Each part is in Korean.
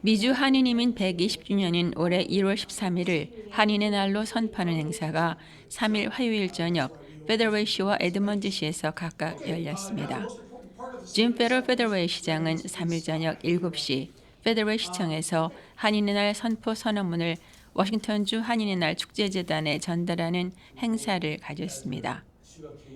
미주 한인이민 120주년인 올해 1월 13일을 한인의 날로 선포하는 행사가 3일 화요일 저녁 페더웨이시와 에드먼드시에서 각각 열렸습니다. 짐 페럴 페더웨이 시장은 3일 저녁 7시 페더웨이 시청에서 한인의 날 선포 선언문을 워싱턴주 한인의 날 축제재단에 전달하는 행사를 가졌습니다.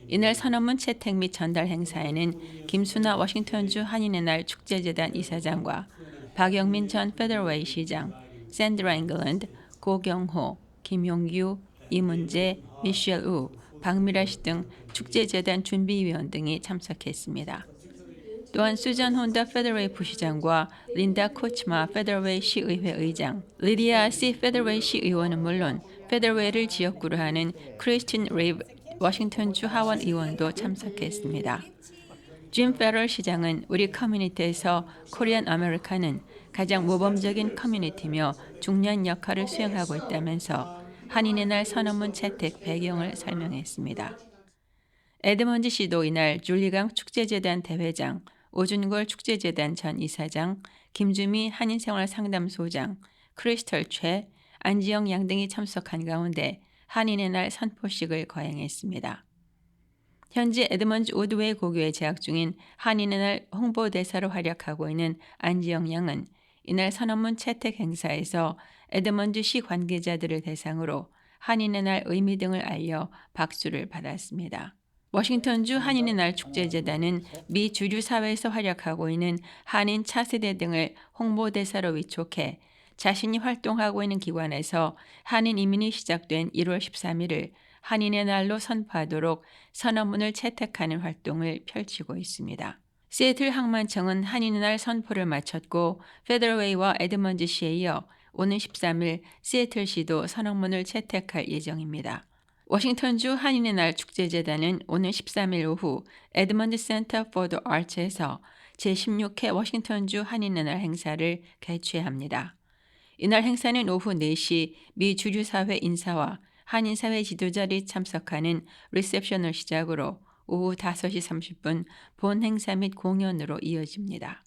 이날 선언문 채택 및 전달 행사에는 김수나 워싱턴주 한인의 날 축제재단 이사장과 박영민 전 페더웨이 시장, 샌드라 잉글랜드, 고경호, 김용규, 이문재, 미셸 우, 박미라 씨 등 축제재단 준비위원 등이 참석했습니다. 또한 수잔 혼다 페더웨이 부시장과 린다 코츠마 페더웨이 시의회 의장, 리디아 시 페더웨이 시의원은 물론 페더웨이를 지역구로 하는 크리스틴 리브 워싱턴주 하원 의원도 참석했습니다. 짐 페럴 시장은 우리 커뮤니티에서 코리안 아메리카는 가장 모범적인 커뮤니티며 중요한 역할을 수행하고 있다면서 한인의 날 선언문 채택 배경을 설명했습니다. 에드먼드 씨도 이날 줄리강 축제재단 대회장, 오준골 축제재단 전 이사장, 김주미 한인생활상담소장, 크리스털 최, 안지영 양 등이 참석한 가운데 한인의 날 선포식을 거행했습니다. 현재 에드먼즈 오드웨이 고교에 재학 중인 한인의 날 홍보대사로 활약하고 있는 안지영 양은 이날 선언문 채택 행사에서 에드먼드시 관계자들을 대상으로 한인의 날 의미 등을 알려 박수를 받았습니다. 워싱턴주 한인의 날 축제재단은 미 주류 사회에서 활약하고 있는 한인 차세대 등을 홍보대사로 위촉해 자신이 활동하고 있는 기관에서 한인 이민이 시작된 1월 13일을 한인의 날로 선포하도록 선언문을 채택하는 활동을 펼치고 있습니다. 시애틀 항만청은 한인의 날 선포를 마쳤고 페더웨이와 에드먼드시에 이어 오는 13일 시애틀시도 선언문을 채택할 예정입니다. 워싱턴주 한인의 날 축제재단은 오늘 13일 오후 에드먼드 센터 포더 아츠에서 제16회 워싱턴주 한인의 날 행사를 개최합니다. 이날 행사는 오후 4시 미 주류사회 인사와 한인사회 지도자들이 참석하는 리셉션을 시작으로 오후 5시 30분 본 행사 및 공연으로 이어집니다.